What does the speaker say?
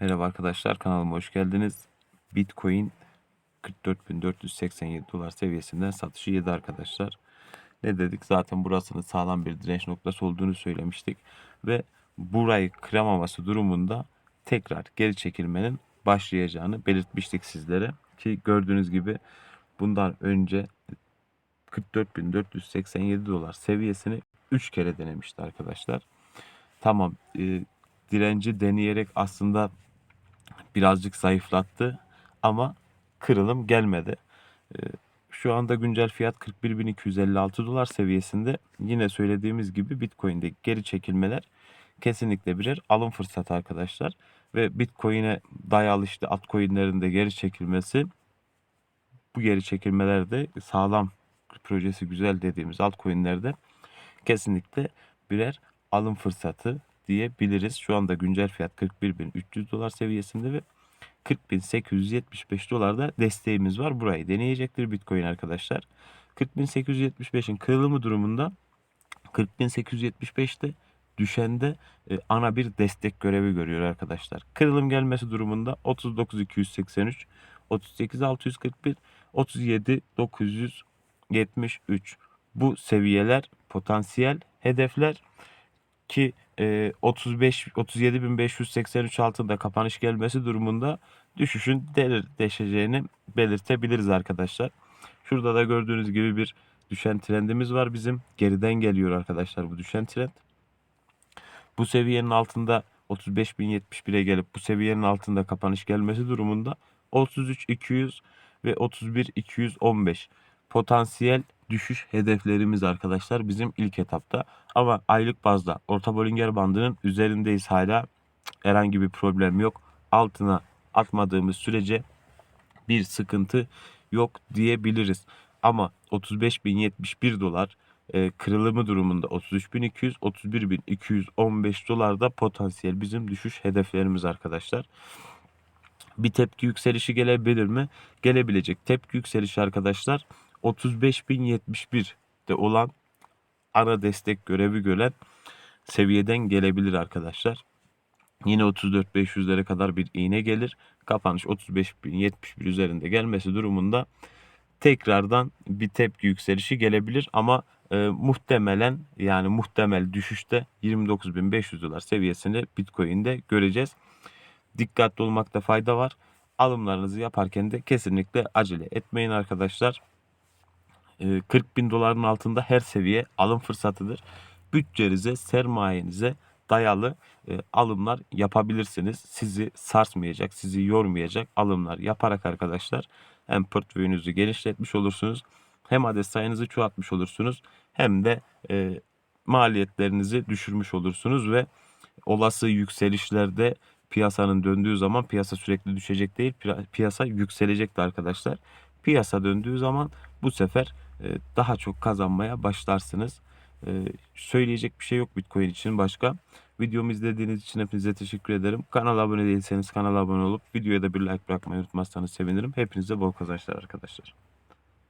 Merhaba arkadaşlar kanalıma hoş geldiniz. Bitcoin 44.487 dolar seviyesinden satışı yedi arkadaşlar. Ne dedik zaten burasının sağlam bir direnç noktası olduğunu söylemiştik. Ve burayı kıramaması durumunda tekrar geri çekilmenin başlayacağını belirtmiştik sizlere. Ki gördüğünüz gibi bundan önce 44.487 dolar seviyesini 3 kere denemişti arkadaşlar. Tamam e, direnci deneyerek aslında birazcık zayıflattı ama kırılım gelmedi. Ee, Şu anda güncel fiyat 41.256 dolar seviyesinde. Yine söylediğimiz gibi Bitcoin'de geri çekilmeler kesinlikle birer alım fırsatı arkadaşlar. Ve Bitcoin'e dayalı işte altcoin'lerin de geri çekilmesi bu geri çekilmelerde sağlam projesi güzel dediğimiz altcoin'lerde kesinlikle birer alım fırsatı diyebiliriz. Şu anda güncel fiyat 41.300 dolar seviyesinde ve 40.875 dolarda desteğimiz var. Burayı deneyecektir Bitcoin arkadaşlar. 40.875'in kırılımı durumunda 40.875'te düşende e, ana bir destek görevi görüyor arkadaşlar. Kırılım gelmesi durumunda 39.283, 38.641, 37.973 bu seviyeler potansiyel hedefler ki e, 35 37.583 altında kapanış gelmesi durumunda düşüşün delir deşeceğini belirtebiliriz arkadaşlar. Şurada da gördüğünüz gibi bir düşen trendimiz var bizim. Geriden geliyor arkadaşlar bu düşen trend. Bu seviyenin altında 35.071'e gelip bu seviyenin altında kapanış gelmesi durumunda 33.200 ve 31.215 potansiyel düşüş hedeflerimiz arkadaşlar bizim ilk etapta. Ama aylık bazda orta Bollinger bandının üzerindeyiz hala. Herhangi bir problem yok. Altına atmadığımız sürece bir sıkıntı yok diyebiliriz. Ama 35.071 dolar e, kırılımı durumunda 33.200 31.215 dolarda potansiyel bizim düşüş hedeflerimiz arkadaşlar. Bir tepki yükselişi gelebilir mi? Gelebilecek. Tepki yükselişi arkadaşlar 35.071'de olan ana destek görevi gören seviyeden gelebilir arkadaşlar. Yine 34.500'lere kadar bir iğne gelir. Kapanış 35.071 üzerinde gelmesi durumunda tekrardan bir tepki yükselişi gelebilir ama e, muhtemelen yani muhtemel düşüşte 29.500 dolar seviyesini Bitcoin'de göreceğiz. Dikkatli olmakta fayda var. Alımlarınızı yaparken de kesinlikle acele etmeyin arkadaşlar. 40 bin doların altında her seviye alım fırsatıdır. Bütçenize, sermayenize dayalı e, alımlar yapabilirsiniz. Sizi sarsmayacak, sizi yormayacak alımlar yaparak arkadaşlar hem portföyünüzü genişletmiş olursunuz. Hem adet sayınızı çoğaltmış olursunuz. Hem de e, maliyetlerinizi düşürmüş olursunuz ve olası yükselişlerde piyasanın döndüğü zaman piyasa sürekli düşecek değil, piyasa yükselecekti arkadaşlar. Piyasa döndüğü zaman bu sefer e, daha çok kazanmaya başlarsınız. E, söyleyecek bir şey yok Bitcoin için başka. Videomu izlediğiniz için hepinize teşekkür ederim. Kanala abone değilseniz kanala abone olup videoya da bir like bırakmayı unutmazsanız sevinirim. Hepinize bol kazançlar arkadaşlar.